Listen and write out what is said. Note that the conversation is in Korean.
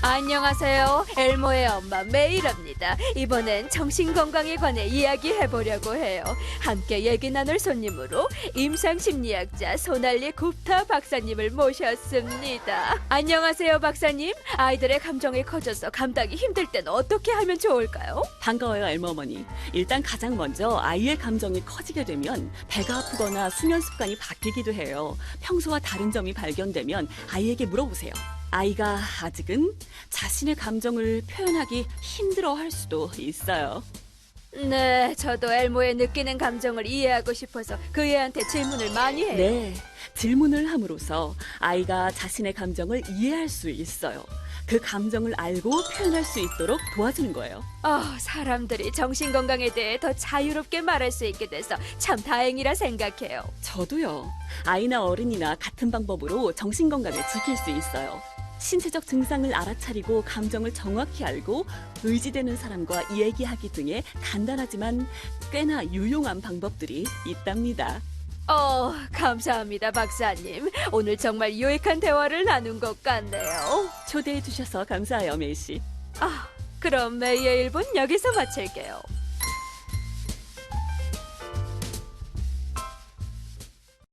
안녕하세요. 엘모의 엄마 메이랍니다. 이번엔 정신건강에 관해 이야기해보려고 해요. 함께 얘기 나눌 손님으로 임상심리학자 소날리 굽타 박사님을 모셨습니다. 안녕하세요, 박사님. 아이들의 감정이 커져서 감당이 힘들 땐 어떻게 하면 좋을까요? 반가워요, 엘머머니. 일단 가장 먼저 아이의 감정이 커지게 되면 배가 아프거나 수면 습관이 바뀌기도 해요. 평소와 다른 점이 발견되면 아이에게 물어보세요. 아이가 아직은 자신의 감정을 표현하기 힘들어 할 수도 있어요. 네, 저도 엘모의 느끼는 감정을 이해하고 싶어서 그 애한테 질문을 많이 해요. 네. 질문을 함으로써 아이가 자신의 감정을 이해할 수 있어요. 그 감정을 알고 표현할 수 있도록 도와주는 거예요. 아, 사람들이 정신 건강에 대해 더 자유롭게 말할 수 있게 돼서 참 다행이라 생각해요. 저도요. 아이나 어른이나 같은 방법으로 정신 건강을 지킬 수 있어요. 신체적 증상을 알아차리고 감정을 정확히 알고 의지되는 사람과 얘기하기 등의 간단하지만 꽤나 유용한 방법들이 있답니다. 어, 감사합니다, 박사님. 오늘 정말 유익한 대화를 나눈 것 같네요. 초대해 주셔서 감사해요, 메이 씨. 아, 그럼 메이의 일본 여기서 마칠게요.